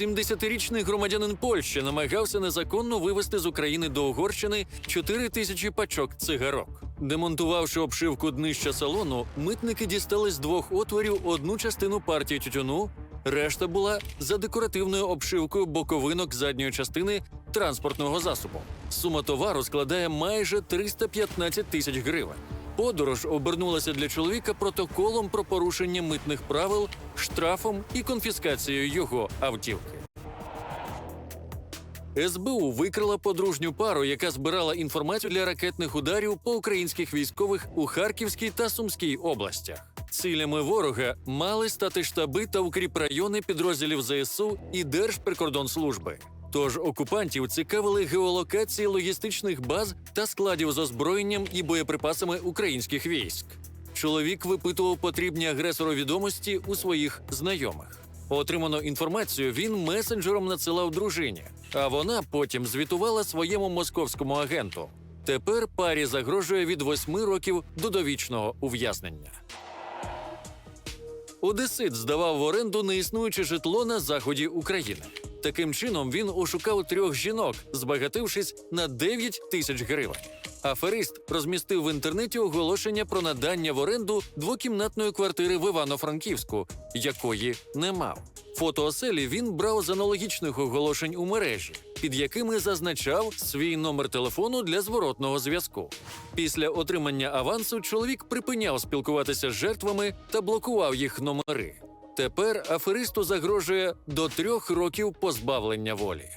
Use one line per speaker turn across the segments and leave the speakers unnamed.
70-річний громадянин Польщі намагався незаконно вивезти з України до Угорщини 4 тисячі пачок цигарок. Демонтувавши обшивку днища салону, митники дістали з двох отворів одну частину партії тютюну, решта була за декоративною обшивкою боковинок задньої частини транспортного засобу. Сума товару складає майже 315 тисяч гривень. Подорож обернулася для чоловіка протоколом про порушення митних правил, штрафом і конфіскацією його автівки. СБУ викрила подружню пару, яка збирала інформацію для ракетних ударів по українських військових у Харківській та Сумській областях. Цілями ворога мали стати штаби та укріпрайони підрозділів ЗСУ і Держприкордонслужби. Тож окупантів цікавили геолокації логістичних баз та складів з озброєнням і боєприпасами українських військ. Чоловік випитував потрібні агресору відомості у своїх знайомих. Отриману інформацію він месенджером надсилав дружині, а вона потім звітувала своєму московському агенту. Тепер парі загрожує від 8 років до довічного ув'язнення. Одесит здавав в оренду неіснуюче житло на заході України. Таким чином він ошукав трьох жінок, збагатившись на 9 тисяч гривень. Аферист розмістив в інтернеті оголошення про надання в оренду двокімнатної квартири в Івано-Франківську, якої не мав. Фото оселі він брав з аналогічних оголошень у мережі, під якими зазначав свій номер телефону для зворотного зв'язку. Після отримання авансу чоловік припиняв спілкуватися з жертвами та блокував їх номери. Тепер аферисту загрожує до трьох років позбавлення волі.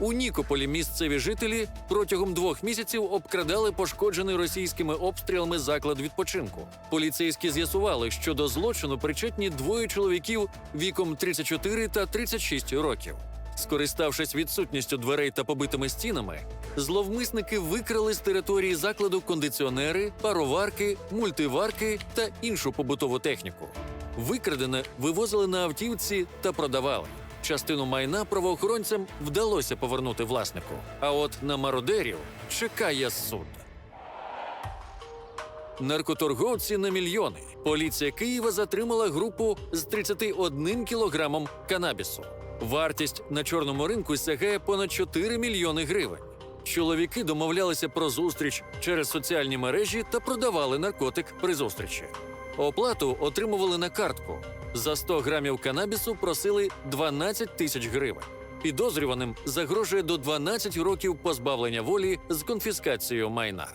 У Нікополі місцеві жителі протягом двох місяців обкрадали пошкоджений російськими обстрілами заклад відпочинку. Поліцейські з'ясували, що до злочину причетні двоє чоловіків віком 34 та 36 років. Скориставшись відсутністю дверей та побитими стінами, зловмисники викрали з території закладу кондиціонери, пароварки, мультиварки та іншу побутову техніку. Викрадене вивозили на автівці та продавали. Частину майна правоохоронцям вдалося повернути власнику. А от на мародерів чекає суд. Наркоторговці на мільйони. Поліція Києва затримала групу з 31 кілограмом канабісу. Вартість на чорному ринку сягає понад 4 мільйони гривень. Чоловіки домовлялися про зустріч через соціальні мережі та продавали наркотик при зустрічі. Оплату отримували на картку. За 100 грамів канабісу просили 12 тисяч гривень. Підозрюваним загрожує до 12 років позбавлення волі з конфіскацією майна.